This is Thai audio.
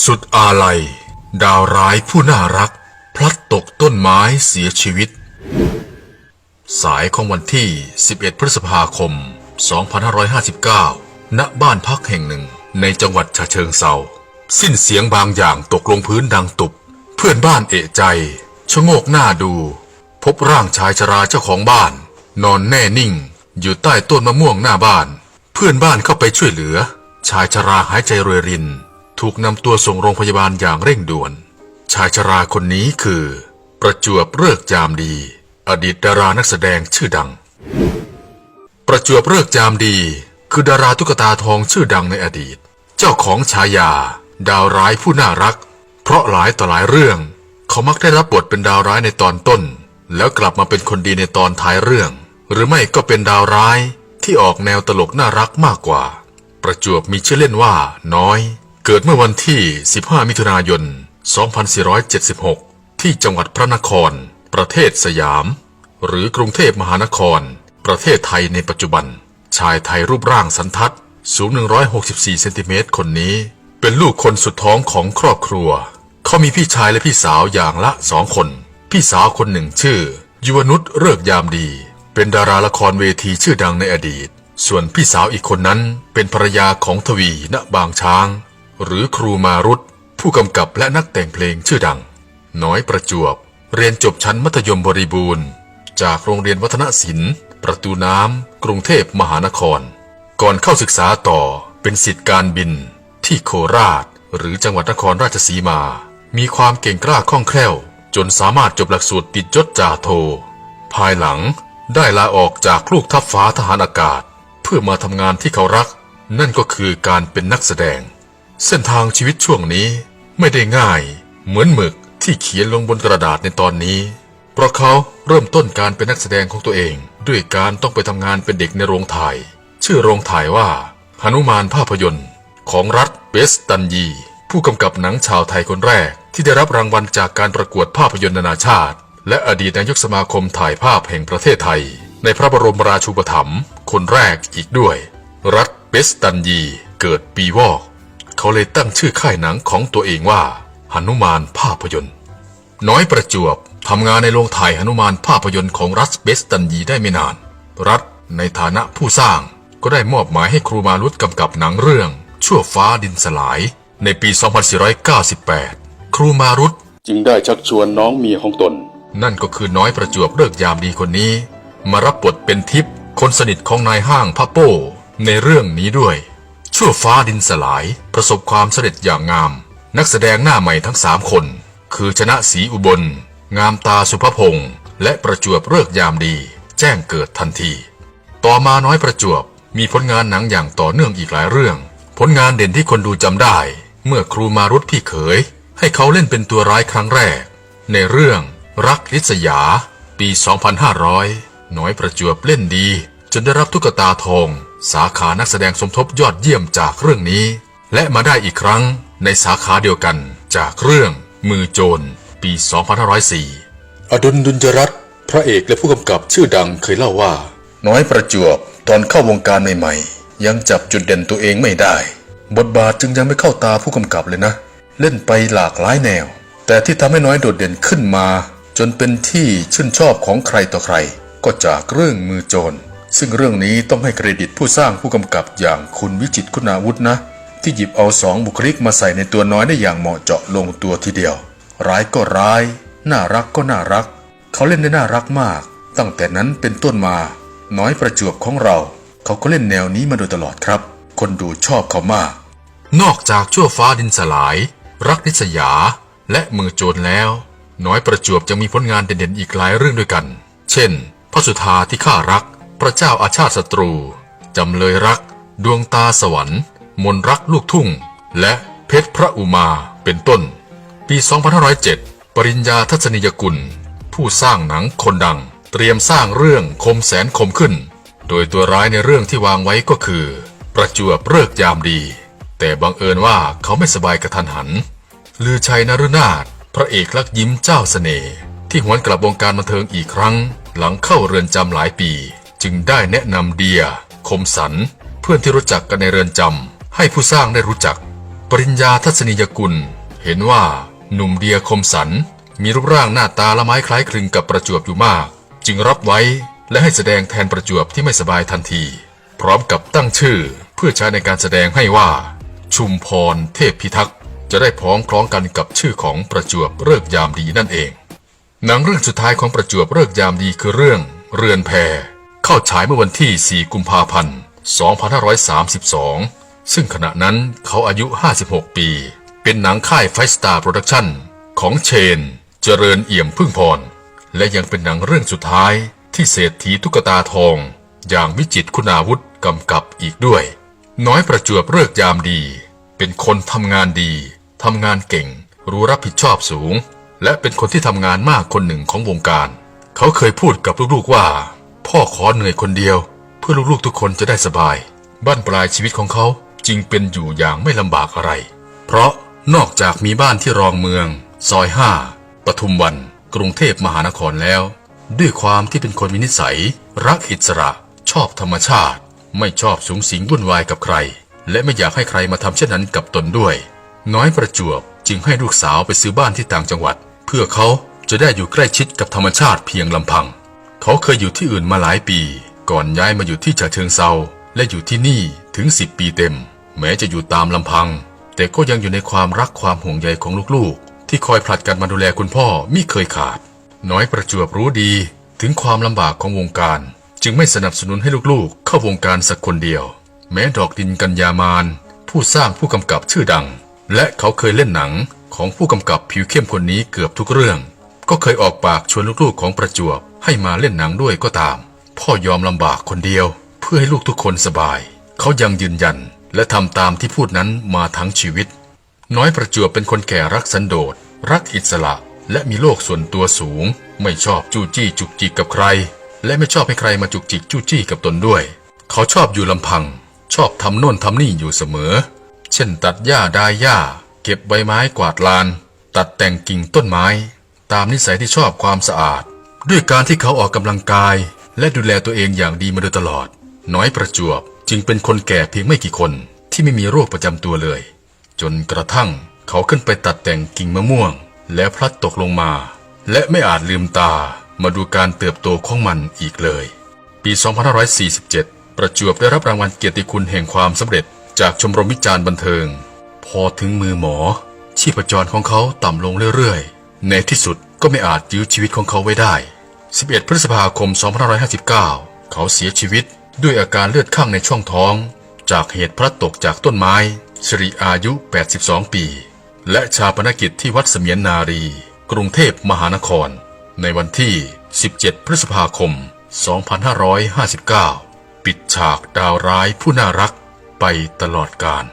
สุดอาลัย ดาวร้ายผู้น่ารัก พลัดตกต้นไม้เสียชีวิต สายของวันที่ 11 พฤษภาคม 2559 ณ บ้านพักแห่งหนึ่งในจังหวัดฉะเชิงเซา สิ้นเสียงบางอย่างตกลงพื้นดังตุบ เพื่อนบ้านเอะใจ ชะโงกหน้าดู พบร่างชายชราเจ้าของบ้าน นอนแน่นิ่ง อยู่ใต้ต้นมะม่วงหน้าบ้าน เพื่อนบ้านเข้าไปช่วยเหลือ ชายชราหายใจรวยริน ถูกนำตัวส่งโรงพยาบาลอย่างเร่งด่วน ชายชราคนนี้คือ ประจวบเลิกษ์ยามดี อดีตดารานักแสดงชื่อดัง ประจวบเลิกษ์ยามดี คือดาราตุ๊กตาทองชื่อดังในอดีต เจ้าของฉายา ดาวร้ายผู้น่ารัก เพราะหลายต่อหลายเรื่อง เขามักได้รับบทเป็นดาวร้ายในตอนต้น แล้วกลับมาเป็นคนดีในตอนท้ายเรื่อง หรือไม่ก็เป็นดาวร้ายที่ออกแนวตลกน่ารักมากกว่า ประจวบมีชื่อเล่นว่าน้อย เกิดเมื่อวันที่ 15 มิถุนายน 2476 ที่จังหวัดพระนคร ประเทศสยาม หรือกรุงเทพมหานคร ประเทศไทยในปัจจุบัน ชายไทยรูปร่างสันทัด สูง 164 เซนติเมตรคนนี้ เป็นลูกคนสุดท้องของครอบครัว เขามีพี่ชายและพี่สาวอย่างละสองคน พี่สาวคนหนึ่งชื่อ ยุวนุชเริกยามดี เป็นดาราละครเวทีชื่อดังในอดีต ส่วนพี่สาวอีกคนนั้นเป็นภรรยาของทวีณบางช้าง หรือครูมารุตผู้กำกับและนักแต่งเพลงชื่อดัง น้อยประจวบ เรียนจบชั้นมัธยมบริบูรณ์ จากโรงเรียนวัฒนศิลป์ ประตูน้ำกรุงเทพมหานคร ก่อนเข้าศึกษาต่อเป็นสิทธิการบิน ที่โคราช หรือจังหวัดนครราชสีมา มีความเก่งกล้าคล่องแคล่ว จนสามารถจบหลักสูตรติดยศจ่าโท ภายหลังได้ลาออกจากลูกทัพฟ้าทหารอากาศ เพื่อมาทำงานที่เขารัก นั่นก็คือการเป็นนักแสดง เส้นทางชีวิตช่วงนี้ไม่ได้ง่าย เหมือนหมึกที่เขียนลงบนกระดาษในตอนนี้ เพราะเขาเริ่มต้นการเป็นนักแสดงของตัวเอง ด้วยการต้องไปทำงานเป็นเด็กในโรงถ่าย ชื่อโรงถ่ายว่าหนุมานภาพยนตร์ ของรัฐเบสตันยี ผู้กำกับหนังชาวไทยคนแรก ที่ได้รับรางวัลจากการประกวดภาพยนตร์นานาชาติ และอดีตนายกสมาคมถ่ายภาพแห่งประเทศไทย ในพระบรมราชูปถัมภ์คนแรกอีกด้วย รัฐเบสตันยี เกิดปีวอก เขาเลยตั้งชื่อค่ายหนังของตัวเองว่าหนุมานภาพยนตร์ น้อยประจวบทำงานในโรงถ่ายหนุมานภาพยนตร์ของรัฐเบสตันยีได้ไม่นาน รัฐในฐานะผู้สร้างก็ได้มอบหมายให้ครูมารุตกำกับหนังเรื่อง ชั่วฟ้าดินสลายในปี 2498 ครูมารุตจึงได้ชักชวนน้องเมียของตน นั่นก็คือน้อยประจวบเลิกยามดีคนนี้ มารับบทเป็นทิพย์คนสนิทของนายห้างพระโป้ในเรื่องนี้ด้วย ชั่วฟ้าดินสลาย ประสบความสำเร็จอย่างงาม นักแสดงหน้าใหม่ทั้งสามคน คือชนะศรีอุบล งามตาสุภพงษ์และประจวบเลิกยามดี แจ้งเกิดทันที ต่อมาน้อยประจวบมีผลงานหนังอย่างต่อเนื่องอีกหลายเรื่อง ผลงานเด่นที่คนดูจำได้ เมื่อครูมารุตพี่เขย ให้เขาเล่นเป็นตัวร้ายครั้งแรก ในเรื่องรักลิษยา ปี 2500 น้อยประจวบเล่นดี จนได้รับตุ๊กตาทอง สาขานักแสดงสมทบยอดเยี่ยมจากเรื่องนี้ และมาได้อีกครั้งในสาขาเดียวกันจากเรื่องมือโจร ปี 2504 อดุลดุลยรัตน์พระเอกและผู้กำกับชื่อดังเคยเล่าว่า น้อยประจวบตอนเข้าวงการใหม่ๆ ยังจับจุดเด่นตัวเองไม่ได้ บทบาทจึงยังไม่เข้าตาผู้กำกับเลยนะ เล่นไปหลากหลายแนว แต่ที่ทำให้น้อยโดดเด่นขึ้นมา จนเป็นที่ชื่นชอบของใครต่อใคร ก็จากเรื่องมือโจร ซึ่งเรื่องนี้ต้องให้เครดิตผู้สร้างผู้กำกับอย่างคุณวิจิตคุณาวุฒนะ ที่หยิบเอาสองบุคลิกมาใส่ในตัวน้อยได้อย่างเหมาะเจาะลงตัวทีเดียว ร้ายก็ร้าย น่ารักก็น่ารัก เขาเล่นได้น่ารักมาก ตั้งแต่นั้นเป็นต้นมา น้อยประจวบของเรา เขาก็เล่นแนวนี้มาโดยตลอดครับ คนดูชอบเขามาก นอกจากชั่วฟ้าดินสลาย รักนิสยา และมือโจรแล้ว น้อยประจวบจะมีผลงานเด่นๆอีกหลายเรื่องด้วยกัน เช่นพระสุธาที่ข้ารัก พระเจ้าอาชาติศัตรู จำเลยรัก ดวงตาสวรรค์ มนรักลูกทุ่ง และเพชรพระอุมาเป็นต้น ปี 2507 ปริญญาทัศนียกุล ผู้สร้างหนังคนดัง เตรียมสร้างเรื่องคมแสนคมขึ้น โดยตัวร้ายในเรื่องที่วางไว้ก็คือ ประจวบเลิกยามดี แต่บังเอิญว่าเขาไม่สบายกระทันหัน ลือชัยนรุนาถพระเอกลักยิ้มเจ้าเสน่ห์ที่หวนกลับวงการบันเทิงอีกครั้ง หลังเข้าเรือนจำหลายปี จึงได้แนะนำเดีย คมสัน เพื่อนที่รู้จักกันในเรือนจำให้ผู้สร้างได้รู้จัก ปริญญาทัศนียกุล เห็นว่าหนุ่มเดียคมสัน มีรูปร่างหน้าตาละไม้คล้ายคลึงกับประจวบอยู่มาก จึงรับไว้และให้แสดงแทนประจวบที่ไม่สบายทันที พร้อมกับตั้งชื่อเพื่อใช้ในการแสดงให้ว่า ชุมพรเทพพิทักษ์จะได้พ้องคล้องกันกับชื่อของประจวบเลิกยามดีนั่นเอง หนังเรื่องสุดท้ายของประจวบเลิกยามดีคือเรื่อง เรือนแพ เข้าฉายเมื่อวันที่ 4 กุมภาพันธ์ 2532 ซึ่งขณะนั้นเขาอายุ 56 ปี เป็นหนังค่ายไฟสตาร์โปรดักชั่นของเชน เจริญเอี่ยมพึ่งพร และยังเป็นหนังเรื่องสุดท้ายที่เศรษฐีตุ๊กตาทอง อย่างวิจิตคุณาวุธกำกับอีกด้วย น้อยประจวบเลิกยามดี เป็นคนทำงานดีทำงานเก่ง รู้รับผิดชอบสูง และเป็นคนที่ทำงานมากคนหนึ่งของวงการ เขาเคยพูดกับลูกๆว่า พ่อขอเหนื่อยคนเดียว เพื่อลูกๆทุกคนจะได้สบาย บ้านปลายชีวิตของเขาจึงเป็นอยู่อย่างไม่ลำบากอะไร เพราะนอกจากมีบ้านที่รองเมือง ซอยห้าปทุมวัน กรุงเทพมหานครแล้ว ด้วยความที่เป็นคนมีนิสัย รักอิสระ ชอบธรรมชาติ ไม่ชอบสูงสิงวุ่นวายกับใคร และไม่อยากให้ใครมาทำเช่นนั้นกับตนด้วย น้อยประจวบจึงให้ลูกสาวไปซื้อบ้านที่ต่างจังหวัด เพื่อเขาจะได้อยู่ใกล้ชิดกับธรรมชาติเพียงลำพัง เขาเคยอยู่ที่อื่นมาหลายปี ก่อนย้ายมาอยู่ที่ฉะเชิงเซาและอยู่ที่นี่ถึง10ปีเต็ม แม้จะอยู่ตามลำพัง แต่ก็ยังอยู่ในความรักความห่วงใยของลูกๆ ที่คอยผลัดกันมาดูแลคุณพ่อมิเคยขาด น้อยประจวบรู้ดีถึงความลำบากของวงการ จึงไม่สนับสนุนให้ลูกๆ เข้าวงการสักคนเดียว แม้ดอกดินกัญญามาน ผู้สร้างผู้กำกับชื่อดัง และเขาเคยเล่นหนังของผู้กำกับผิวเข้มคนนี้เกือบทุกเรื่อง ก็เคยออกปากชวนลูกๆของประจวบให้มาเล่นหนังด้วยก็ตาม พ่อยอมลำบากคนเดียว เพื่อให้ลูกทุกคนสบาย เขายังยืนยันและทำตามที่พูดนั้นมาทั้งชีวิต น้อยประจวบเป็นคนแก่รักสันโดษ รักอิสระ และมีโลกส่วนตัวสูง ไม่ชอบจู้จี้จุกจิกกับใคร และไม่ชอบให้ใครมาจุกจิกจู้จี้กับตนด้วย เขาชอบอยู่ลำพัง ชอบทำโน่นทำนี่อยู่เสมอ เช่น ตัดหญ้าดายหญ้า เก็บใบไม้กวาดลาน ตัดแต่งกิ่งต้นไม้ ตามนิสัยที่ชอบความสะอาด ด้วยการที่เขาออกกำลังกาย และดูแลตัวเองอย่างดีมาโดยตลอด น้อยประจวบจึงเป็นคนแก่เพียงไม่กี่คนที่ไม่มีโรคประจำตัวเลย จนกระทั่งเขาขึ้นไปตัดแต่งกิ่งมะม่วง แล้วพลัดตกลงมา และไม่อาจลืมตามาดูการเติบโตของมันอีกเลย ปี 2547 ประจวบได้รับรางวัลเกียรติคุณแห่งความสำเร็จจากชมรมวิจารณ์บันเทิง พอถึงมือหมอชีพจรของเขาต่ำลงเรื่อยๆ ในที่สุดก็ไม่อาจยื้อชีวิตของเขาไว้ได้ 11 พฤษภาคม 2559 เขาเสียชีวิตด้วยอาการเลือดข้างในช่องท้อง จากเหตุพลัดตกจากต้นไม้สิริอายุ 82 ปี และชาปนกิจที่วัดเสมียนนารี กรุงเทพมหานคร ในวันที่ 17 พฤษภาคม 2559 ปิดฉากดาวร้ายผู้น่ารักไปตลอดกาล